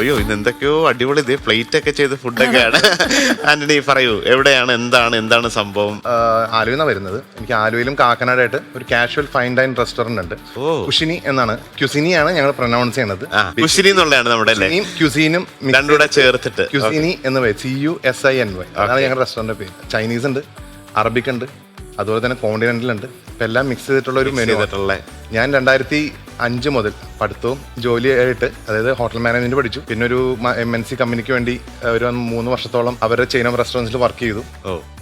അയ്യോ ഇന്ന് എന്തൊക്കെയോ അടിപൊളി ഇതേ പ്ലേറ്റ് ഒക്കെ ചെയ്ത് ഫുഡൊക്കെയാണ്. ആന്റണി പറയൂ എവിടെയാണ് എന്താണ് എന്താണ് സംഭവം? ആലുവ വരുന്നത്. എനിക്ക് ആലുവയിലും കാക്കനാടായിട്ട് ഒരു കാഷ്വൽ ഫൈൻ ഡൈൻ റെസ്റ്റോറന്റ് ഉണ്ട്. കുഷിനി എന്നാണ്. ക്യുസിനിയാണ് ഞങ്ങൾ പ്രൊനൗൺസ് ചെയ്യുന്നത്. കുഷിനി എന്നുള്ളതാണ് നമ്മുടെ ക്യുസീനും രണ്ടുകൂടെ ചേർത്തിട്ട്. ക്യുസിനി എന്ന് പറയും C U S I N Y അതാണ് ഞങ്ങളുടെ റെസ്റ്റോറന്റ് പേര്. ചൈനീസ് ഉണ്ട് അറബിക് ഉണ്ട് അതുപോലെ തന്നെ കോണ്ടിനെന്റൽ ഉണ്ട്. ഇപ്പം എല്ലാം മിക്സ് ചെയ്തിട്ടുള്ള ഒരു മെനു ചെയ്തിട്ടുള്ള. ഞാൻ രണ്ടായിരത്തി അഞ്ച് മുതൽ പഠിത്തവും ജോലിയായിട്ട് അതായത് ഹോട്ടൽ മാനേജ്മെന്റ് പഠിച്ചു. പിന്നെ ഒരു എം എൻ സി കമ്പനിക്ക് വേണ്ടി ഒരു മൂന്ന് വർഷത്തോളം അവരുടെ ചെയിൻ ഓഫ് റെസ്റ്റോറൻസിൽ വർക്ക് ചെയ്തു.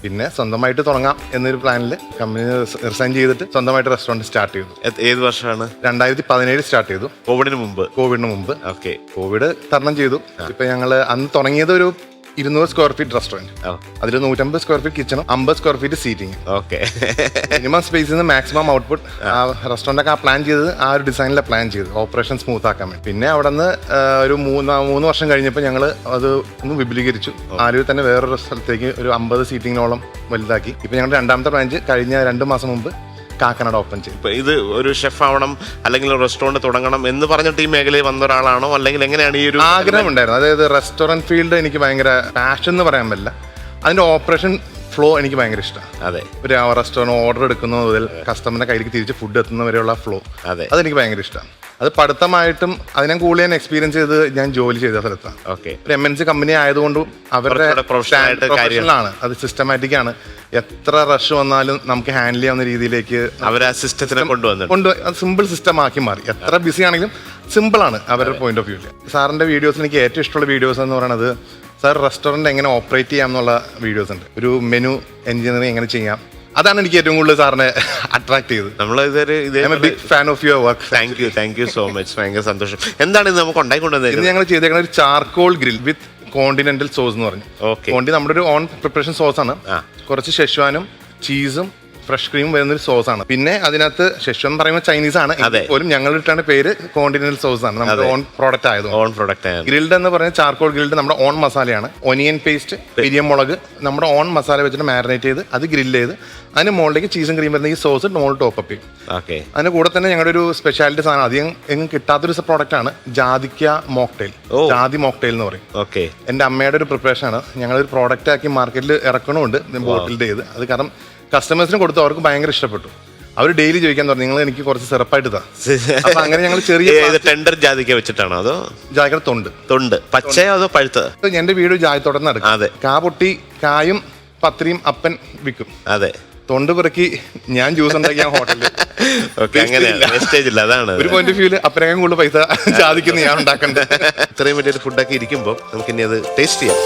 പിന്നെ സ്വന്തമായിട്ട് തുടങ്ങാം എന്നൊരു പ്ലാനിൽ കമ്പനി റിസൈൻ ചെയ്തിട്ട് സ്വന്തമായിട്ട് റെസ്റ്റോറന്റ് സ്റ്റാർട്ട് ചെയ്തു. ഏത് ഏത് വർഷമാണ് രണ്ടായിരത്തി പതിനേഴ് സ്റ്റാർട്ട് ചെയ്തു കോവിഡിന് മുമ്പ്. കോവിഡിന് മുമ്പ്. ഓക്കെ കോവിഡ് തരണം ചെയ്തു. ഇപ്പൊ ഞങ്ങൾ അന്ന് തുടങ്ങിയത് ഒരു ഇരുന്നൂറ് സ്ക്വയർ ഫീറ്റ് റെസ്റ്റോറന്റ് ഓ അതിൽ നൂറ്റമ്പത് സ്ക്വയർ ഫീറ്റ് കിച്ചണും അമ്പത് square feet seating okay. Minimum സ്പേസിൽ നിന്ന് മാക്സിമം ഔട്ട്പുട്ട് ആ. റെസ്റ്റോറന്റ് ഒക്കെ ആ പ്ലാൻ ചെയ്തത് ആ ഒരു ഡിസൈനിലെ പ്ലാൻ ചെയ്ത് ഓപ്പറേഷൻ സ്മൂത്ത് ആക്കാൻ വേണ്ടി. പിന്നെ അവിടെ നിന്ന് ഒരു മൂന്ന് മൂന്ന് വർഷം കഴിഞ്ഞപ്പോൾ ഞങ്ങൾ അത് ഒന്ന് വിപുലീകരിച്ചു. ആലുവിൽ തന്നെ വേറൊരു സ്ഥലത്തേക്ക് ഒരു അമ്പത് സീറ്റിങ്ങിനോളം വലുതാക്കി. ഇപ്പം ഞങ്ങളുടെ രണ്ടാമത്തെ ബ്രാഞ്ച് കഴിഞ്ഞ രണ്ട് മാസം മുമ്പ് കാക്കനാട് ഓപ്പൺ ചെയ്തു ഇപ്പൊ ഇത് ഒരു ഷെഫ് ആവണം അല്ലെങ്കിൽ റെസ്റ്റോറന്റ് തുടങ്ങണം എന്ന് പറഞ്ഞിട്ട് ഈ മേഖലയിൽ വന്ന ഒരാളാണോ? അല്ലെങ്കിൽ എങ്ങനെയാണ് ഈ ഒരു ആഗ്രഹം ഉണ്ടായിരുന്നു അതായത് റെസ്റ്റോറന്റ് ഫീൽഡ് എനിക്ക് ഭയങ്കര പാഷൻ എന്ന് പറയാൻ പറ്റില്ല. അതിന്റെ ഓപ്പറേഷൻ ഫ്ലോ എനിക്ക് ഭയങ്കര ഇഷ്ടമാണ്. അതെ. ഒരു റെസ്റ്റോറന്റ് ഓർഡർ എടുക്കുന്ന മുതൽ കസ്റ്റമറിന്റെ കയ്യിലേക്ക് തിരിച്ച് ഫുഡ് എത്തുന്ന വരെയുള്ള ഫ്ലോ അതെ. അതെനിക്ക് ഭയങ്കര ഇഷ്ടമാണ്. അത് പഠിത്തമായിട്ടും അതിനെ കൂടുതൽ ഞാൻ എക്സ്പീരിയൻസ് ചെയ്ത് ഞാൻ ജോലി ചെയ്ത സ്ഥലത്താണ്. ഓക്കെ ഒരു എം എൻ സി കമ്പനി ആയതുകൊണ്ടും അവരുടെ പ്രൊഫഷണലാണ് അത് സിസ്റ്റമാറ്റിക് ആണ്. എത്ര റഷ് വന്നാലും നമുക്ക് ഹാൻഡിൽ ചെയ്യാവുന്ന രീതിയിലേക്ക് അവർ ആ സിസ്റ്റത്തിനെ കൊണ്ടുവന്നു കൊണ്ട് സിമ്പിൾ സിസ്റ്റം ആക്കി മാറി. എത്ര ബിസി ആണെങ്കിലും സിമ്പിൾ ആണ് അവരുടെ പോയിന്റ് ഓഫ് വ്യൂൽ സാറിന്റെ വീഡിയോസ് എനിക്ക് ഏറ്റവും ഇഷ്ടമുള്ള വീഡിയോസ് എന്ന് പറയുന്നത് സാർ റെസ്റ്റോറന്റ് എങ്ങനെ ഓപ്പറേറ്റ് ചെയ്യാം എന്നുള്ള വീഡിയോസ് ഉണ്ട്. ഒരു മെനു എൻജിനീയറിങ് എങ്ങനെ ചെയ്യാം. അതാണ് എനിക്ക് ഏറ്റവും കൂടുതൽ സാറിനെ അട്രാക്ട് ചെയ്തത്. നമ്മൾ ഇതൊരു ഇതേ I big fan of your work thank you thank you so much ഭയങ്കര സന്തോഷം. എന്താണ് ഇത് നമുക്ക് ഉണ്ടാക്കി ഇത് ഞങ്ങൾ ചെയ്തേക്കുന്ന ഒരു charcoal grill with continental sauce എന്ന് പറഞ്ഞു. കോണ്ടി നമ്മുടെ ഒരു ഓൺ പ്രിപ്പറേഷൻ സോസ് ആണ്. കുറച്ച് ഷെഷ്വാനും ചീസും ഫ്രഷ് ക്രീം വരുന്ന ഒരു സോസ് ആണ് പിന്നെ അതിനകത്ത് ശേഷം പറയുമ്പോൾ ചൈനീസ് ആണ് അതെ. പോലും ഞങ്ങൾ ഇട്ടാണ് പേര് കോണ്ടിനെന്റൽ സോസ് ആണ്. നമ്മുടെ അതെ. ഓൺ പ്രോഡക്റ്റ് ആയതുകൊണ്ട്. ഓൺ പ്രോഡക്റ്റ് ആണ് ഗ്രിൽഡ് എന്ന് പറഞ്ഞാൽ ചാർക്കോൾ ഗ്രിൽഡ് നമ്മുടെ ഓൺ മസാലയാണ് ഒനിയൻ പേസ്റ്റ് പിരിയമുളക് നമ്മുടെ ഓൺ മസാല വെച്ചിട്ട് മാരിനേറ്റ് ചെയ്ത് അത് ഗ്രില്ല് ചെയ്ത് അതിന് മുകളിലേക്ക് ചീസും ക്രീം വരുന്ന ഈ സോസ് മോൾ ടോപ്പ് അപ്പ് ചെയ്യും. ഓക്കെ അതിന്റെ കൂടെ തന്നെ ഞങ്ങളുടെ ഒരു സ്പെഷ്യാലിറ്റി സാധനം. അധികം എങ്ങും കിട്ടാത്തൊരു പ്രോഡക്റ്റ് ആണ് ജാതിക്ക മോക്ടെയിൽ ഓ. ജാതി മോക്ടെയിൽ എന്ന് പറയും. ഓക്കെ എന്റെ അമ്മയുടെ ഒരു പ്രിപ്പറേഷൻ ആണ്. ഞങ്ങളൊരു പ്രോഡക്റ്റ് ആക്കി മാർക്കറ്റിൽ ഇറക്കണമുണ്ട് ബോട്ടിൽ ചെയ്ത്. അത് കാരണം കസ്റ്റമേഴ്സിന് കൊടുത്തു അവർക്ക് ഭയങ്കര ഇഷ്ടപ്പെട്ടു. അവർ ഡെയിലി ചോദിക്കാൻ തുടങ്ങി നിങ്ങൾ എനിക്ക് കുറച്ച് സിറപ്പായിട്ട് താ. അപ്പൊ അങ്ങനെ ഞങ്ങൾ ചെറിയ ടെൻഡർ ജാതിക്ക വെച്ചിട്ടാണോ അതോ? ജാതിക്കയുടെ തൊണ്ട്. തൊണ്ട്. പച്ചയോ അതോ പഴുത്തത്? എന്റെ വീട് ജായത്തോടെ നടക്കും. അതെ. കാ പൊട്ടി കായും പത്രിയും അപ്പൻ വിൽക്കും. അതെ. തൊണ്ട് പിറക്കി ഞാൻ ജ്യൂസ് ഉണ്ടാക്കിയ ഹോട്ടലിൽ അതാണ്. ഒരു പോയിന്റ് ഓഫ് വ്യൂൽ അപ്പനേക്കാൾ കൂടുതൽ പൈസ ജാതിക്കുന്ന ഞാൻ ഉണ്ടാക്കണ്ടേ? ഇത്രയും വലിയൊരു ഫുഡൊക്കെ ഇരിക്കുമ്പോൾ നമുക്ക് ഇനി അത് ടേസ്റ്റ് ചെയ്യാം.